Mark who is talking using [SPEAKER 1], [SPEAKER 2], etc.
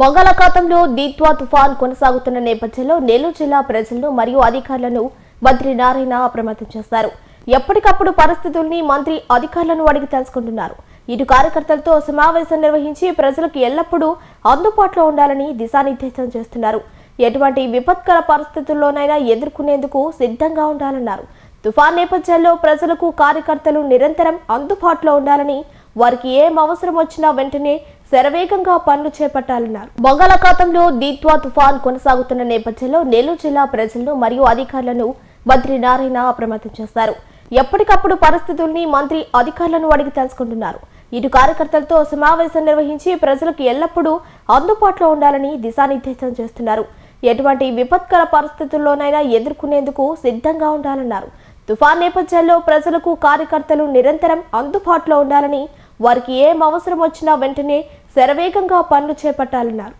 [SPEAKER 1] బంగాళాఖాతంలో దీత్వా తుఫాన్ కొనసాగుతున్న నేపథ్యంలో నెల్లూరు జిల్లా ప్రజలను మరియు అధికారులను మంత్రి నారాయణ అప్రమత్తం చేశారు ఎప్పటికప్పుడు పరిస్థితుల్ని మంత్రి అధికారులను అడిగి తెలుసుకుంటున్నారు. ఇటు కార్యకర్తలతో సమావేశం నిర్వహించి ప్రజలకు ఎల్లప్పుడూ అందుబాటులో ఉండాలని దిశానిర్దేశం చేస్తున్నారు. ఎటువంటి విపత్కర పరిస్థితుల్లోనైనా ఎదుర్కొనేందుకు సిద్ధంగా ఉండాలన్నారు. తుఫాన్ నేపథ్యంలో ప్రజలకు కార్యకర్తలు నిరంతరం అందుబాటులో ఉండాలని వారికి ఏం అవసరం వచ్చినా వెంటనే శరవేగంగా పనులు చేపట్టాలన్నారు. బంగాళాఖాతంలో దీత్వా తుఫాన్ కొనసాగుతున్న నేపథ్యంలో నెల్లూరు జిల్లా ప్రజలను మరియు అధికారులను మంత్రి నారాయణ అప్రమత్తం చేశారు ఎప్పటికప్పుడు పరిస్థితుల్ని మంత్రి అధికారులను అడిగి తెలుసుకుంటున్నారు. ఇటు కార్యకర్తలతో సమావేశం నిర్వహించి ప్రజలకు ఎల్లప్పుడూ అందుబాటులో ఉండాలని దిశానిర్దేశం చేస్తున్నారు. ఎటువంటి విపత్కర పరిస్థితుల్లోనైనా ఎదుర్కొనేందుకు సిద్ధంగా ఉండాలన్నారు. తుఫాన్ నేపథ్యంలో ప్రజలకు కార్యకర్తలు నిరంతరం అందుబాటులో ఉండాలని వారికి ఏం అవసరం వచ్చినా వెంటనే శరవేగంగా పనులు చేపట్టాలన్నారు.